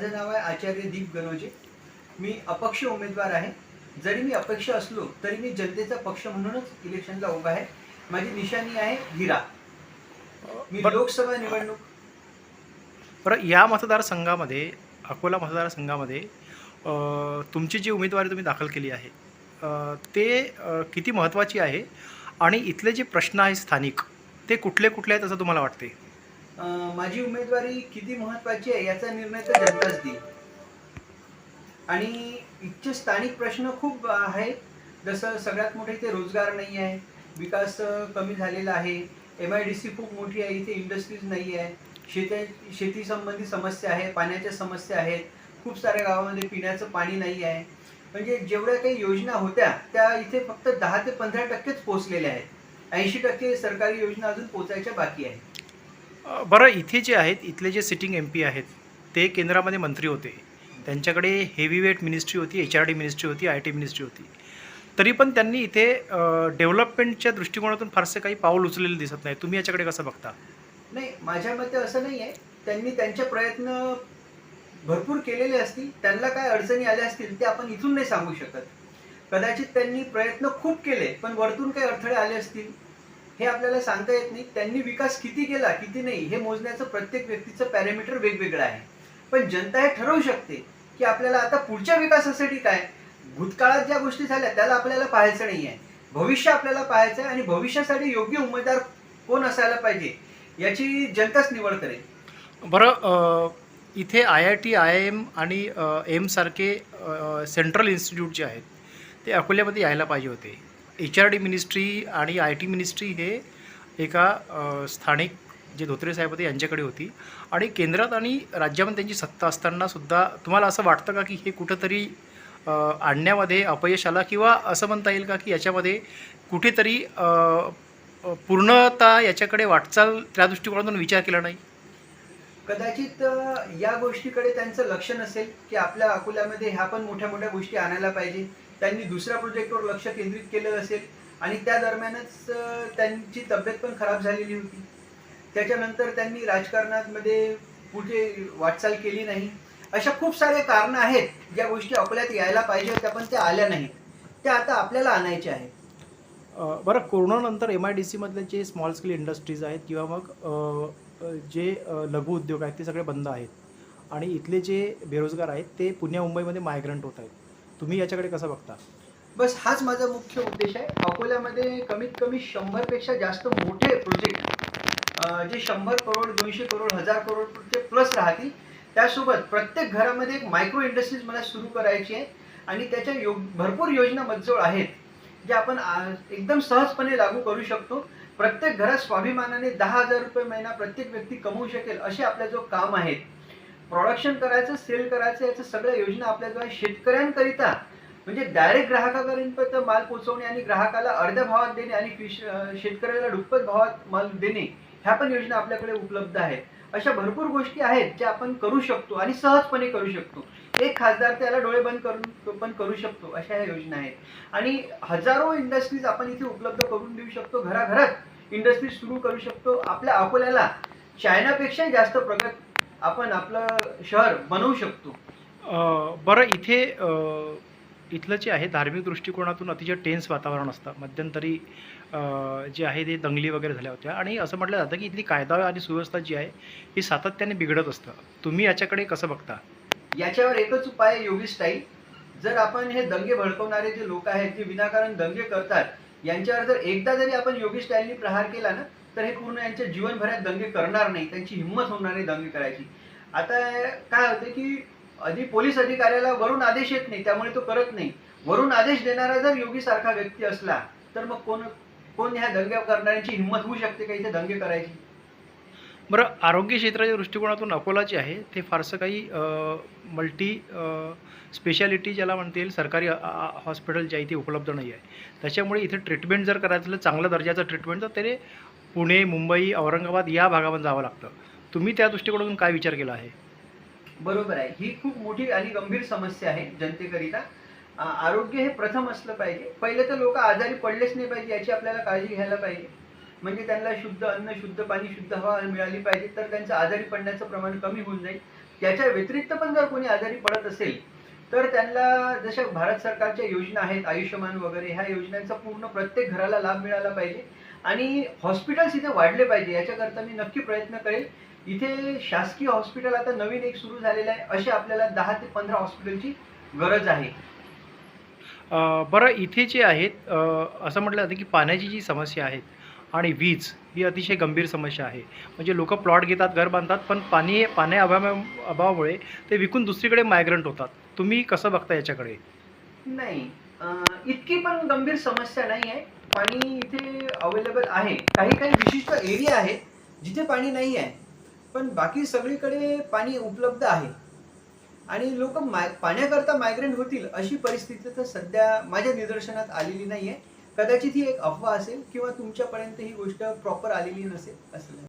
माझं नाव आहे आचार्य दीप गणोजे. मी अपक्ष उमेदवार आहे. जरी मी अपक्ष असलो तरी मी जनतेचा पक्ष म्हणूनच इलेक्शनला उभा आहे. माझी निशाणी आहे हिरा. मी लोकसभा निवडणूक बरं या मतदारसंघामध्ये अकोला मतदारसंघामध्ये तुमची जी उमेदवारी तुम्ही दाखल केली आहे ते किती महत्त्वाची आहे? आणि इथले जे प्रश्न आहेत स्थानिक ते कुठले कुठले आहेत असं तुम्हाला वाटते माझी उमेदवारी किती महत्वाची आहे याचा निर्णय तर जनताच देईल. आणि इथचे स्थानिक प्रश्न खूप आहेत. जसं सगळ्यात मोठे इथे रोजगार नाही आहे विकास कमी झालेला आहे. एम आय डी सी खूप मोठी आहे इथे इंडस्ट्रीज नाही आहे. शेती शेतीसंबंधी समस्या आहे पाण्याच्या समस्या आहेत. खूप साऱ्या गावामध्ये पिण्याचं पाणी नाही आहे. म्हणजे जेवढ्या काही योजना होत्या त्या इथे फक्त दहा ते पंधरा टक्केच पोहोचलेल्या आहेत. ऐंशी टक्के सरकारी योजना अजून पोचायच्या बाकी आहेत. बरं इथे जे आहेत इथले जे सिटिंग एम पी आहेत ते केंद्रामध्ये मंत्री होते. त्यांच्याकडे हेवीवेट मिनिस्ट्री होती एच आर डी मिनिस्ट्री होती आय टी मिनिस्ट्री होती. तरी पण त्यांनी इथे डेव्हलपमेंटच्या दृष्टिकोनातून फारसे काही पाऊल उचललेलं दिसत नाही. तुम्ही याच्याकडे कसं बघता? नाही माझ्या मते असं नाही आहे त्यांनी त्यांचे प्रयत्न भरपूर केलेले असतील. त्यांना काय अडचणी आल्या असतील ते आपण इथून नाही सांगू शकत. कदाचित त्यांनी प्रयत्न खूप केले पण वरतून काही अडथळे आले असतील. हे आपल्याला सांगता येत नाही. त्यांनी विकास किती केला किती नाही हे मोजण्याचं प्रत्येक व्यक्तीचं पॅरामीटर वेगवेगळं आहे. पण जनता हे ठरवू शकते की आपल्याला आता पुढच्या विकासासाठी काय? भूतकाळात ज्या गोष्टी झाल्या त्याला आपल्याला पाहायचं नाही आहे. भविष्य आपल्याला पाहायचं आहे आणि भविष्यासाठी योग्य उमेदवार कोण असायला पाहिजे याची जनताच निवड करेल. बरं इथे I I T I M आणि एमसारखे सेंट्रल इन्स्टिट्यूट जे आहेत ते अकोल्यामध्ये यायला पाहिजे होते. एच आर डी मिनिस्ट्री आणि आय टी मिनिस्ट्री हे एका स्थानिक जे धोत्रे साहेब होते यांच्याकडे होती. आणि केंद्रात आणि राज्यामध्ये त्यांची सत्ता असताना सुद्धा तुम्हाला असं वाटतं का की हे कुठंतरी आणण्यामध्ये अपयश आला किंवा असं म्हणता येईल का की याच्यामध्ये कुठेतरी पूर्णता याच्याकडे वाटचाल त्या दृष्टिकोनातून विचार केला नाही? कदाचित या गोष्टीकडे त्यांचं लक्ष नसेल की आपल्या अकोल्यामध्ये ह्या पण मोठ्या मोठ्या गोष्टी आणायला पाहिजे. त्यांनी दुसऱ्या प्रोजेक्टवर लक्ष केंद्रित केलं असेल. आणि त्या दरम्यानच त्यांची तब्येत पण खराब झालेली होती. त्याच्यानंतर त्यांनी राजकारणामध्ये पुढे वाटचाल केली नाही. अशा खूप सारे कारणं आहेत ज्या गोष्टी अकोल्यात यायला पाहिजे होत्या पण त्या आल्या नाहीत. त्या आता आपल्याला आणायच्या आहेत. बरं कोरोनानंतर एम आय डी सीमधले जे स्मॉल स्केल इंडस्ट्रीज आहेत किंवा मग जे लघु उद्योग आहेत ते सगळे बंद आहेत. आणि इथले जे बेरोजगार आहेत ते पुण्या मुंबईमध्ये मायग्रंट होत आहेत. तुम्ही याच्याकडे कसं बघता? बस हाच माझा मुख्य उद्देश आहे. अकोल्यामध्ये कमीत कमी शंभरपेक्षा जास्त मोठे प्रोजेक्ट जे शंभर करोड दोनशे करोड हजार करोडचे प्लस राहतील त्यासोबत प्रत्येक घरामध्ये एक मायक्रो इंडस्ट्रीज मला सुरू करायची आहे. आणि त्याच्या योग भरपूर योजना मजजवळ आहेत जे आपण एकदम सहजपणे लागू करू शकतो. प्रत्येक घरात स्वाभिमानाने दहा हजार रुपये महिना प्रत्येक व्यक्ती कमवू शकेल असे आपल्या जो काम आहेत प्रोडक्शन करायचं सेल करायचं याचं सगळ्या योजना आपल्याजवळ शेतकऱ्यांकरिता म्हणजे डायरेक्ट ग्राहकापर्यंत माल पोहोचवणे आणि ग्राहकाला अर्ध्या भावात देणे आणि शेतकऱ्याला दुप्पट भावात माल देणे ह्या पण योजना आपल्याकडे उपलब्ध आहेत. अशा भरपूर गोष्टी आहेत ज्या आपण करू शकतो आणि सहजपणे करू शकतो. एक खासदार त्याला डोळे बंद करून पण करू शकतो अशा ह्या योजना आहेत. आणि हजारो इंडस्ट्रीज आपण इथे उपलब्ध करून देऊ शकतो घराघरात इंडस्ट्रीज सुरू करू शकतो. आपल्या अकोल्याला चायनापेक्षा जास्त प्रगत आपण आपलं शहर बनवू शकतो. अ, बरं इथे अ, इथलं जे आहे धार्मिक दृष्टिकोनातून अतिशय टेन्स वातावरण असतं. मध्यंतरी अ, जे आहे ते दंगली वगैरे झाल्या होत्या. आणि असं म्हटलं जातं की इथली कायदा आणि सुव्यवस्था जी आहे ही सातत्याने बिघडत असतं. तुम्ही याच्याकडे कसं बघता? याच्यावर एकच उपाय आहे योगी स्टाईल जर आपण हे दंगे भडकवणारे जे लोक आहेत जे विनाकारण दंगे करतात यांच्यावर जर एकदा जरी आपण योगी स्टाईलनी प्रहार केला ना तर हे पूर्ण यांच्या जीवनभरात दंगे करणार नाही. त्यांची हिंमत होणार नाही दंगे करायची. आता काय होते की आधी पोलीस अधिकाऱ्याला वरून आदेश येत नाही त्यामुळे तो करत नाही. वरून आदेश देणारा जर योगी सारखा व्यक्ती असला तर मग कोण कोण ह्या दंगे करणाऱ्यांची हिंमत होऊ शकते का इथे दंगे करायची? बरं आरोग्य क्षेत्राच्या दृष्टिकोनातून अकोला जे आहे. ते फारसं काही मल्टी स्पेशालिटी ज्याला म्हणता येईल सरकारी हॉस्पिटल जे आहे ते उपलब्ध नाही आहे. त्याच्यामुळे इथे ट्रीटमेंट जर करायचं चांगल्या दर्जाचं ट्रीटमेंट तर ते पुणे मुंबई औरंगाबाद या भागामध्ये जावं लागतं. तुम्ही त्या दृष्टिकोनातून काय विचार केला आहे? बरोबर आहे. ही खूप मोठी आणि गंभीर समस्या आहे जनतेकरिता. आरोग्य हे प्रथम असलं पाहिजे. पहिले तर लोक आजारी पडलेच नाही पाहिजे याची आपल्याला काळजी घ्यायला पाहिजे. म्हणजे त्यांना शुद्ध अन्न शुद्ध पाणी शुद्ध हवा मिळाली पाहिजे तर त्यांचं आजारी पडण्याचं प्रमाण कमी होऊन जाईल. त्याच्या व्यतिरिक्त पण जर कोणी आजारी पडत असेल तर त्यांना जशा भारत सरकारच्या योजना आहेत आयुष्यमान वगैरे ह्या योजनांचा पूर्ण प्रत्येक घराला लाभ मिळाला पाहिजे. आणि हॉस्पिटल्स इथे वाढले पाहिजे याच्याकरता मी नक्की प्रयत्न करेल. इथे शासकीय हॉस्पिटल आता नवीन एक सुरू झालेलं आहे असे आपल्याला दहा ते पंधरा हॉस्पिटलची गरज आहे. बरं इथे जे आहेत असं म्हटलं जातं की पाण्याची जी समस्या आहे आणि वीज ही अतिशय गंभीर समस्या आहे. म्हणजे लोक प्लॉट घेतात घर बांधतात पण पाणी पाण्या अभाव अभावामुळे ते विकून दुसरीकडे मायग्रंट होतात. तुम्ही कसं बघता याच्याकडे? नाही इतकी पण गंभीर समस्या नाही आहे पाणी इथे अवेलेबल आहे. काही काही विशिष्ट एरिया आहेत जिथे पाणी नाही आहे. पण बाकी सगळीकडे पाणी उपलब्ध आहे. आणि लोक माय पाण्याकरता मायग्रेंट होतील अशी परिस्थिती तर सध्या माझ्या निदर्शनात आलेली नाही आहे कदाचित ही एक अफवा असेल किंवा तुमच्यापर्यंत ही गोष्ट प्रॉपर आलेली नसेल असं